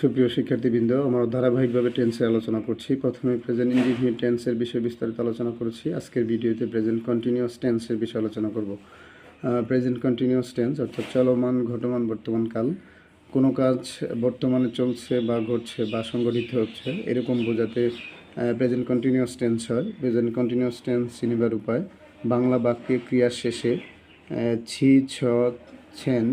সুপ্রিয় শিক্ষার্থীবৃন্দ, আমরা ধারাবাহিকভাবে টেন্সের আলোচনা করছি। প্রথমে প্রেজেন্ট ইন্ডিফিনিট টেন্সের বিষয়ে বিস্তারিত আলোচনা করেছি। আজকের ভিডিওতে প্রেজেন্ট কন্টিনিউয়াস টেন্সের বিষয়ে আলোচনা করব। প্রেজেন্ট কন্টিনিউয়াস টেন্স অর্থাৎ চলমান ঘটমান বর্তমান কাল। কোনো কাজ বর্তমানে চলছে বা ঘটছে বা সংগঠিত হচ্ছে, এরকম বোঝাতে প্রেজেন্ট কন্টিনিউয়াস টেন্স হয়। প্রেজেন্ট কন্টিনিউয়াস টেন্স চিনিবার উপায়। বাংলা বাক্যে ক্রিয়ার শেষে ছি, ছ, ছেন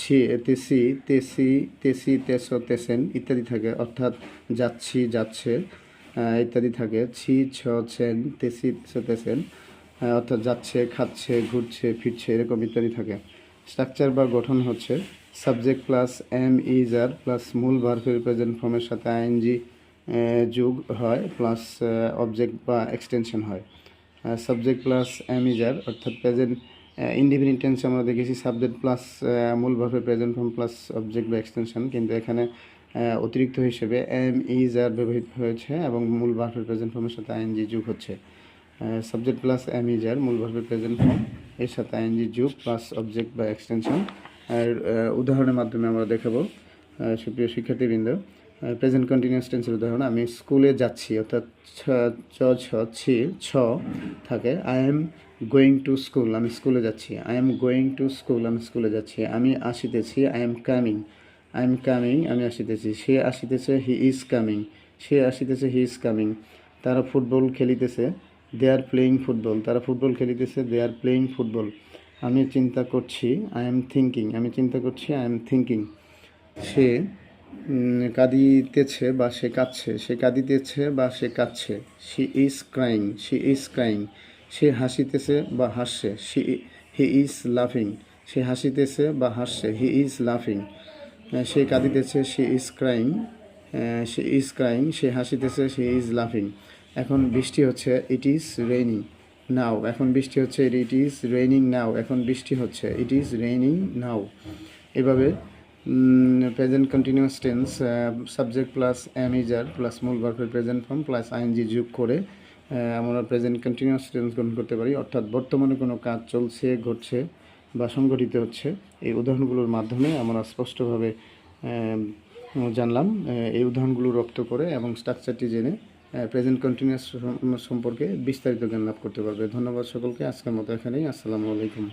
ছি তেসি তেসি তেসি তেস তেসেন ইত্যাদি থাকে, অর্থাৎ যাচ্ছি, যাচ্ছে ইত্যাদি থাকে। ছি, ছ ছেন তেসি তেস তেসেন অর্থাৎ যাচ্ছে, খাচ্ছে, ঘুরছে, ফিরছে, এরকম ইত্যাদি থাকে। স্ট্রাকচার বা গঠন হচ্ছে subject plus am is are plus মূল ভার্বের প্রেজেন্ট ফর্মের সাথে আইএনজি যোগ হয়, প্লাস অবজেক্ট বা এক্সটেনশন হয়। Subject plus am is are অর্থাৎ প্রেজেন্ট ইন্ডিপেন্ডেন্ট টেন্সে আমরা দেখেছি সাবজেক্ট প্লাস মূল প্রেজেন্ট ফর্ম প্লাস অবজেক্ট বা এক্সটেনশন কিন্তু এখানে অতিরিক্ত হিসেবে এম ইজ আর ব্যবহৃত হয়েছে এবং মূল ভার্বের প্রেজেন্ট ফর্মের সাথে আইএনজি যোগ হচ্ছে। Subject plus am is are মূল ভার্বের প্রেজেন্ট ফর্ম এর সাথে আইএনজি যোগ প্লাস অবজেক্ট বা এক্সটেনশন আর উদাহরণের মাধ্যমে আমরা দেখাবো সুপ্রিয় শিক্ষার্থীবৃন্দ। প্রেজেন্ট কন্টিনিউয়াস টেন্সের উদাহরণ, আমি স্কুলে যাচ্ছি, অর্থাৎ ছ, ছি, ছ থাকে। I am going to school আমি স্কুলে যাচ্ছি। I am going to school আমি স্কুলে যাচ্ছি। আমি আসিতেছি I am coming I am coming আমি আসিতেছি। সে আসিতেছে হি ইজ কামিং সে আসিতেছে হি ইজ কামিং তারা ফুটবল খেলিতেছে দে আর প্লেয়িং ফুটবল তারা ফুটবল খেলিতেছে দে আর প্লেয়িং ফুটবল আমি চিন্তা করছি আই এম থিঙ্কিং আমি চিন্তা করছি আই এম থিঙ্কিং সে কাঁদিতেছে বা সে কাঁদছে। সে কাঁদিতেছে বা সে কাঁদছে। She is crying she is crying সে হাসিতেছে বা হাসছে শি হি ইজ লাফিং। সে হাসিতেছে বা হাসছে, হি ইজ লাফিং। সে কাঁদিতেছে she is crying. Say is crying, সে হাসিতেছে, সে ইজ লাফিং। এখন বৃষ্টি হচ্ছে, ইট ইজ রেইনিং নাও। এখন বৃষ্টি হচ্ছে, ইট ইজ রেইনিং নাও। এখন বৃষ্টি হচ্ছে, ইট ইজ রেইনিং নাও। এভাবে present continuous tense subject plus am is are plus মূল ভার্বের প্রেজেন্ট ফর্ম, প্লাস আইএনজি যোগ করে আমরা প্রেজেন্ট কন্টিনিউয়াস টেন্স গ্রহণ করতে পারি। অর্থাৎ বর্তমানে কোনো কাজ চলছে, ঘটছে বা সংগঠিত হচ্ছে, এই উদাহরণগুলোর মাধ্যমে আমরা স্পষ্টভাবে জানলাম এই উদাহরণগুলো রপ্ত করে এবং স্ট্রাকচারটি জেনে প্রেজেন্ট কন্টিনিউয়াস সম্পর্কে বিস্তারিত জ্ঞান লাভ করতে পারবে। ধন্যবাদ সকলকে। আজকের মতো এখানেই। আসসালামু আলাইকুম।